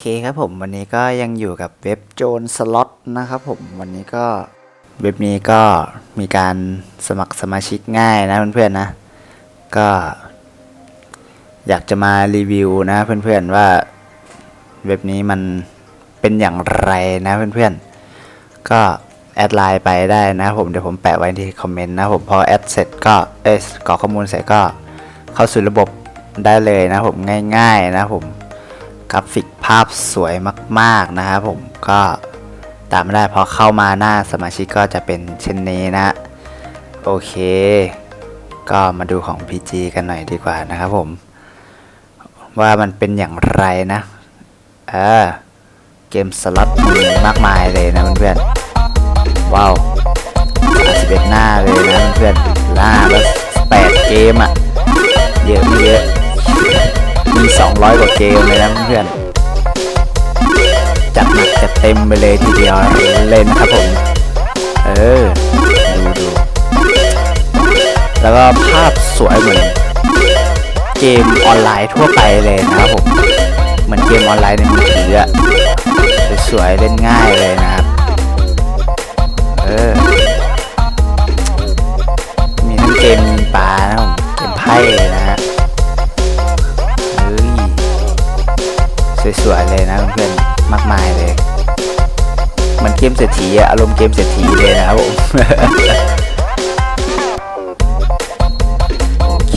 โอเคครับผมวันนี้ก็ยังอยู่กับเว็บโจนสล็อตนะครับผมวันนี้ก็เว็บนี้ก็มีการสมัครสมาชิกง่ายนะเพื่อนๆนะ ก็ อยากจะมารีวิวนะเพื่อนๆว่าเว็บนี้มันเป็นอย่างไรนะเพื่อนๆก็แอดไลน์ไปได้นะผมเดี๋ยวผมแปะไว้ที่คอมเมนต์นะผมพอแอดเสร็จก็เอ้กรอกข้อมูลเสร็จก็เข้าสู่ระบบได้เลยนะผมง่าย ๆ นะผม กราฟิกภาพสวยมาก ๆ นะครับผมก็ตามไม่ได้พอเข้ามาหน้าสมาชิกก็จะเป็นเช่นนี้นะ โอเค ก็มาดูของ PG กันหน่อยดีกว่านะครับผม ว่ามันเป็นอย่างไรนะเออเกมสล็อตมีมากมายเลยนะเพื่อนๆว้าว11หน้าเลยนะเพื่อนๆหน้าแล้ว8เกมอะเยอะไม่เยอะ มี 200 กว่าเกมเลยนะเพื่อนจัดหนักจัดเต็มไปเลยทีเดียวเล่นครับผม เออ ดูดูแล้วก็ภาพสวยเหมือนเกมออนไลน์ทั่วไปเลยนะครับผมเหมือนเกมออนไลน์ในมือถืออะสวยๆเล่นง่ายเลยนะครับ เออ มีทั้งเกมปลานะครับผมเกมไพ่นะฮะ สวยๆเลยนะเพื่อนๆมากมายเลย มันเกมเศรษฐีอารมณ์เกมเศรษฐีเลยนะครับผมโอเค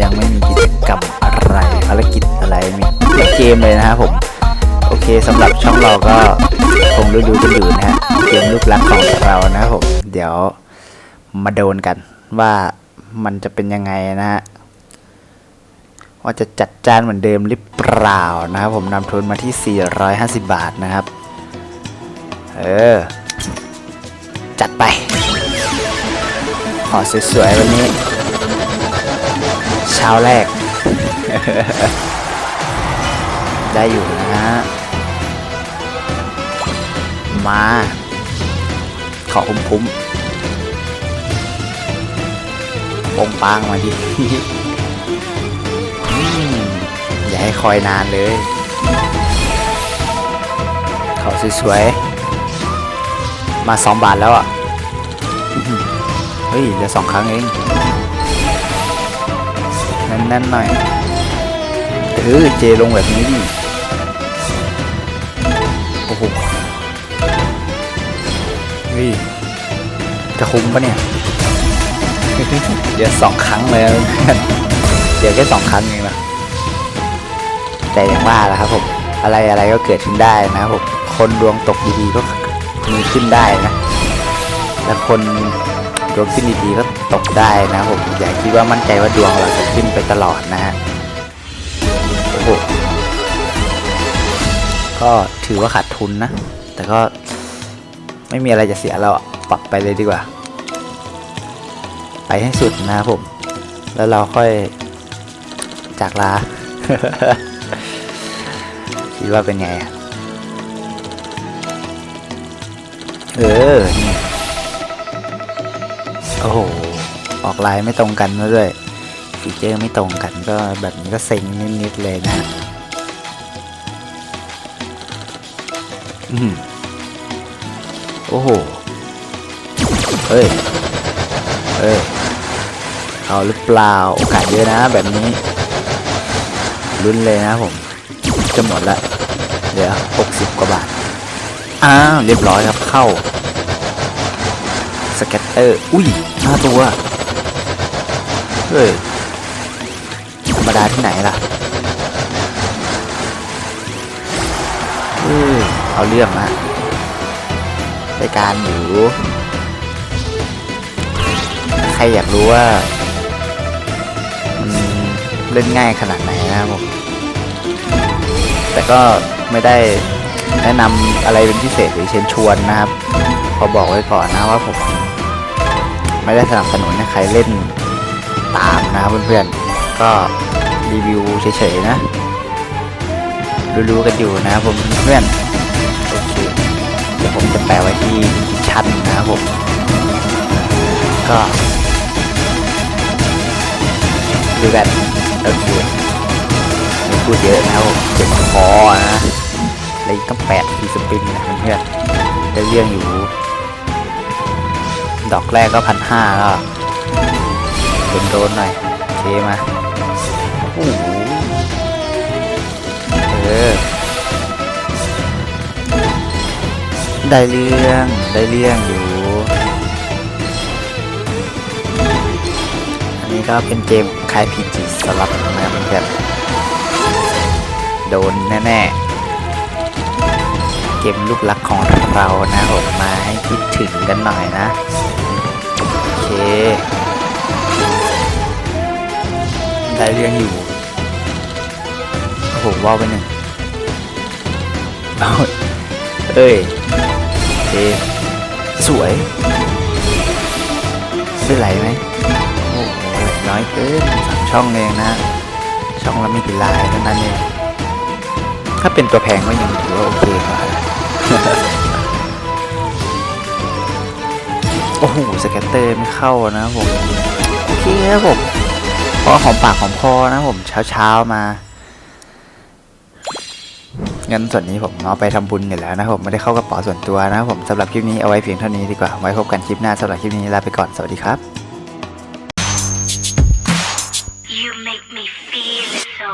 ยังไม่มีกิจกรรมอะไรภารกิจอะไรมีเกมเลยนะครับผมโอเคสำหรับช่องเราก็คงรู้ๆกันอยู่นะฮะเกมลูกรักของเรานะครับผมเดี๋ยวมาโดนกันว่ามันจะเป็นยังไงนะฮะ ว่าจะจัดจานเหมือนเดิมหรือเปล่านะครับผมนำทุนมาที่ 450 บาทนะครับ เออ จัดไป ขอสวยๆวันนี้ เช้าแรก ได้อยู่นะฮะ มา ขอคุ้มๆปงปางมาดิ ให้คอยนานเลย เขาสวยๆ มาสองบาทแล้วอะ เฮ้ยเหลือสองครั้งเอง แน่นๆหน่อยเออเจลงแบบนี้ดิ โอ้โห เฮ้ย จะคุ้มปะเนี่ย เดี๋ยวสองครั้งเลยนะเพื่อนเดี๋ยวแค่สองครั้งเองนะ แต่อย่างว่าแหละครับผมอะไรอะไรก็เกิดขึ้นได้นะครับผมคนดวงตกดีๆก็มีขึ้นได้นะและคนดวงขึ้นดีๆก็ตกได้นะครับผมอย่าคิดว่ามั่นใจว่าดวงเราจะขึ้นไปตลอดนะฮะโอ้โหก็ถือว่าขาดทุนนะ แต่ก็ไม่มีอะไรจะเสียเราปรับไปเลยดีกว่า ไปให้สุดนะครับผม แล้วเราค่อยจากลา คิดว่าเป็นไงอะเออ นี่ โอ้โห ออกลายไม่ตรงกันด้วยฟีเจอร์ไม่ตรงกันก็แบบนี้ก็เซ็งนิดๆเลยนะอืมโอ้โห เฮ้ยเฮ้ย เอาหรือเปล่า โอกาสเยอะนะแบบนี้ ลุ้นเลยนะผม จะหมดละเหลือ60กว่าบาท อ้าว เรียบร้อยครับเข้า สเก็ตเตอร์ อุ้ยห้าตัว เฮ้ย ธรรมดาที่ไหนล่ะเฮ้ยเอาเรื่องนะรายการอยู่ ใครอยากรู้ว่ามันเล่นง่ายขนาดไหนนะครับผม แต่ก็ไม่ได้แนะนำอะไรเป็นพิเศษหรือเชิญชวนนะครับขอบอกไว้ก่อนนะว่าผมไม่ได้สนับสนุนให้ใครเล่นตามนะครับเพื่อนๆ ก็รีวิวเฉยๆนะ รู้ๆกันอยู่นะครับผมเพื่อนโอเคเดี๋ยวผมจะแปะไว้ที่ชั้นนะครับผม ก็ดูกันโอเค พูดเยอะนะครับผมเจ็บคอนะเลยต้องแปดทีสปริงนะเพื่อนได้เรื่องอยู่ ดอกแรกก็พันห้าก็โดนๆหน่อยโอเคมาโอ้โหเออได้เรื่องได้เรื่องอยู่ อันนี้ก็เป็นเกมคล้ายพีจีสลับนะครับเพื่อน โดนแน่ๆ เกมลูกรักของเรานะผมมาให้คิดถึงกันหน่อยนะ โอเค ได้เรื่องอยู่โอ้โหว่าไปหนึ่งเอ้ยโอเคสวยไม่ไหลไหมโอ้โหน้อยเกินสามช่องเองนะ ช่องละไม่กี่ลายเท่านั้นเอง ถ้าเป็นตัวแพงก็ยังถือว่าโอเคกว่าโอ้โหสแกตเตอร์ไม่เข้านะผมโอเคครับผมเพราะหอมปากหอมคอนะผมเช้าๆมางั้นส่วนนี้ผมเอาไปทำบุญอยู่แล้วนะผมไม่ได้เข้ากระเป๋าส่วนตัวนะผมสำหรับคลิปนี้เอาไว้เพียงเท่านี้ดีกว่าไว้พบกันคลิปหน้าสำหรับคลิปนี้ลาไปก่อนสวัสดีครับ You make me feel so